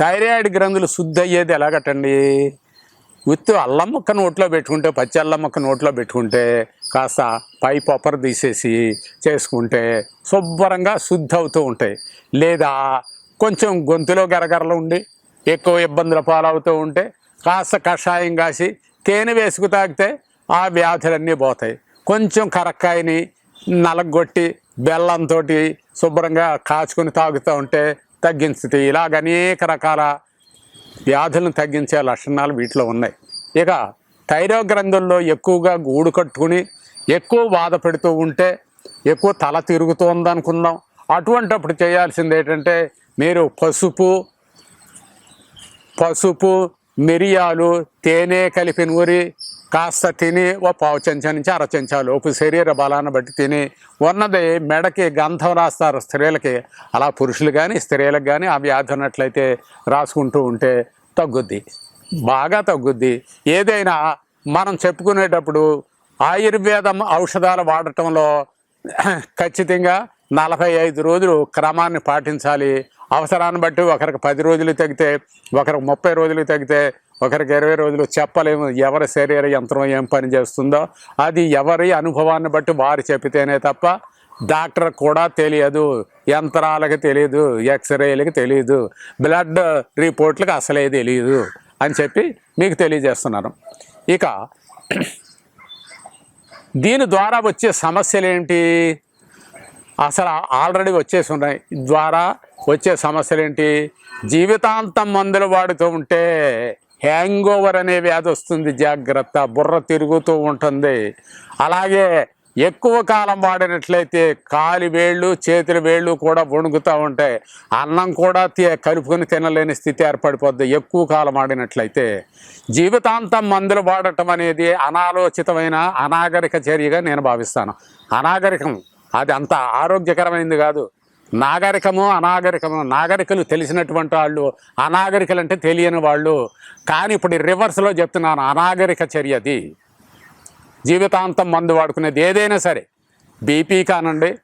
Thyroid గ్రంథులు శుద్ధి అయ్యేది ఎలాగటండి? ఉత్తు అల్లం ముక్క నోట్లో పెట్టుకుంటే పచ్చి అల్లం ముక్క నోట్లో పెట్టుకుంటే కాస్త పై పొప్పర తీసేసి చేసుకుంటే శుభ్రంగా శుద్ధి అవుతూ ఉంటాయి. లేదా కొంచెం గొంతులో గరగరలు ఉండి ఎక్కువ ఇబ్బందుల పాలవుతూ ఉంటే కాస్త కషాయం కాసి తేనె వేసుకు తాగితే ఆ వ్యాధులన్నీ పోతాయి. కొంచెం కరక్కాయని నలగొట్టి బెల్లంతో శుభ్రంగా కాచుకొని తాగుతూ ఉంటే తగ్గించుతాయి ఇలాగ అనేక రకాల వ్యాధులను తగ్గించే లక్షణాలు వీటిలో ఉన్నాయి. ఇక థైరో గ్రంథుల్లో ఎక్కువగా గూడు కట్టుకుని ఎక్కువ బాధ పెడుతూ ఉంటే ఎక్కువ తల తిరుగుతోంది అనుకుందాం అటువంటప్పుడు చేయాల్సింది ఏంటంటే మీరు పసుపు పసుపు మిరియాలు తేనె కలిపి నూరి కాస్త తిని ఓ పావు చెంచా నుంచి అర చెంచా లోపు శరీర బలాన్ని బట్టి తిని ఉన్నది మెడకి గంధం రాస్తారు స్త్రీలకి. అలా పురుషులు కానీ స్త్రీలకు కానీ ఆ వ్యాధి ఉన్నట్లయితే రాసుకుంటూ ఉంటే తగ్గుద్ది. బాగా తగ్గుద్ది. ఏదైనా మనం చెప్పుకునేటప్పుడు ఆయుర్వేదం ఔషధాలు వాడటంలో ఖచ్చితంగా నలభై ఐదు రోజులు క్రమాన్ని పాటించాలి. అవసరాన్ని బట్టి ఒకరికి పది రోజులు తగ్గితే ఒకరికి ముప్పై రోజులు తగ్గితే ఒకరికి ఇరవై రోజులు చెప్పలేము. ఎవరి శరీర యంత్రం ఏం పని చేస్తుందో అది ఎవరి అనుభవాన్ని బట్టి వారు చెప్తేనే తప్ప డాక్టర్ కూడా తెలియదు యంత్రాలకు తెలియదు ఎక్స్రేలకు తెలియదు బ్లడ్ రిపోర్ట్లకు అసలే తెలియదు అని చెప్పి మీకు తెలియజేస్తున్నాను ఇక దీని ద్వారా వచ్చే సమస్యలు ఏంటి? అసలు ఆల్రెడీ వచ్చేసి ఉన్నాయి. ద్వారా వచ్చే సమస్యలు ఏంటి జీవితాంతం మందులు వాడుతూ ఉంటే హ్యాంగ్ ఓవర్ అనే వ్యాధి వస్తుంది. జాగ్రత్త బుర్ర తిరుగుతూ ఉంటుంది. అలాగే ఎక్కువ కాలం వాడినట్లయితే కాలి వేళ్ళు చేతుల వేళ్ళు కూడా వణుకుతూ ఉంటాయి. అన్నం కూడా కలుపుకొని తినలేని స్థితి ఏర్పడిపోద్ది. ఎక్కువ కాలం వాడినట్లయితే జీవితాంతం మందులు వాడటం అనేది అనాలోచితమైన అనాగరిక చర్యగా నేను భావిస్తాను. అనాగరికం అది అంత ఆరోగ్యకరమైనది కాదు. నాగరికము అనాగరికము నాగరికలు తెలిసినటువంటి వాళ్ళు అనాగరికలు అంటే తెలియని వాళ్ళు. కానీ ఇప్పుడు రివర్స్లో చెప్తున్నాను అనాగరిక చర్యది. జీవితాంతం మందు వాడుకునేది ఏదైనా సరే. బీపీ కానండి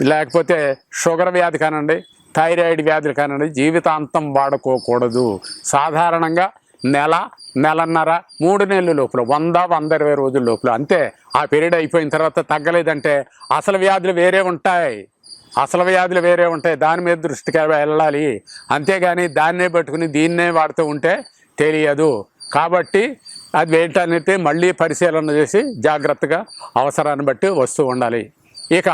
లేకపోతే షుగర్ వ్యాధి కానండి థైరాయిడ్ వ్యాధులు కానండి జీవితాంతం వాడుకోకూడదు. సాధారణంగా నెల నెలన్నర మూడు నెలల లోపల వంద వంద ఇరవై రోజుల లోపల అంతే. ఆ పీరియడ్ అయిపోయిన తర్వాత తగ్గలేదంటే అసలు వ్యాధులు వేరే ఉంటాయి. అసలు వ్యాధులు వేరే ఉంటాయి. దాని మీద దృష్టికి వెళ్ళాలి. అంతేగాని దాన్నే పట్టుకుని దీన్నే వాడుతూ ఉంటే తెలియదు. కాబట్టి అది ఏంటనేది మళ్ళీ పరిశీలన చేసి జాగ్రత్తగా అవసరాన్ని బట్టి వస్తూ ఉండాలి. ఇక